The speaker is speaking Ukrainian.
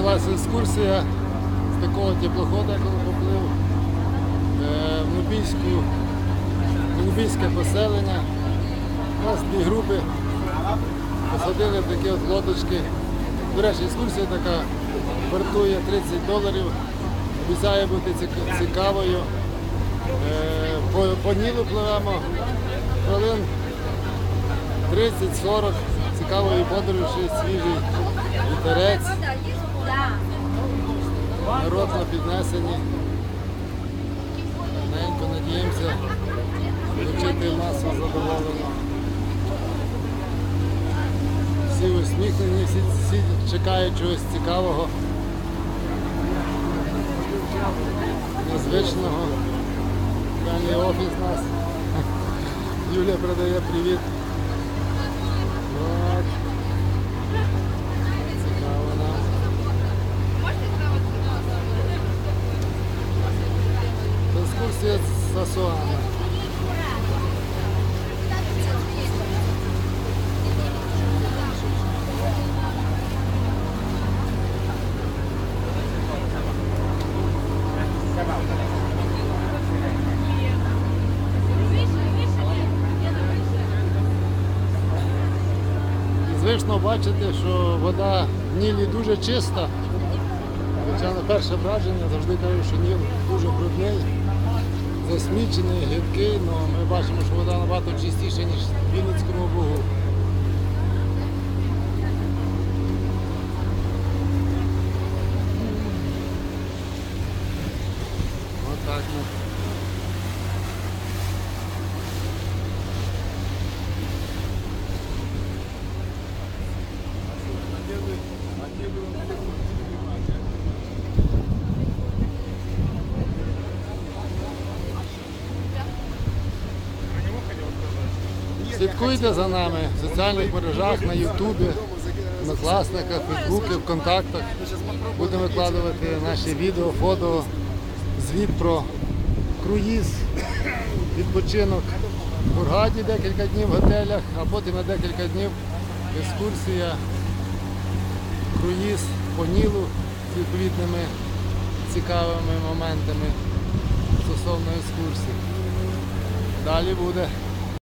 Почалася екскурсія з такого теплохода, коли поплив е, в Нубійську, в поселення. У нас дві групи посадили в такі от лодочки. До речі, екскурсія така вартує 30 доларів. Обіцяє бути цікавою. Е, По, по Нілу пливемо хвилин 30-40 цікавої подорожі, свіжий вітерець, народ на піднесенні. Гарненько надіємося отримати масу задоволення. Всі усміхнені, всі, всі чекають чогось цікавого, незвичного. Далі офіс нас. Юля передає привіт. З Сасуана. І звично бачити, що вода в Нілі дуже чиста. Хоча на перше враження завжди кажуть, що Ніл дуже брудний, засмічений, гидкий, але ми бачимо, що вода набагато чистіша, ніж в Вінницькому Бугу. Отак ми. Слідкуйте за нами в соціальних мережах, на Ютубі, на класниках, Фейсбуці, в контактах. Будемо викладувати наші відео, фото, звіт про круїз, відпочинок в Бургаді декілька днів в готелях, а потім на декілька днів екскурсія, круїз по Нілу з відповідними цікавими моментами стосовно екскурсії. Далі буде.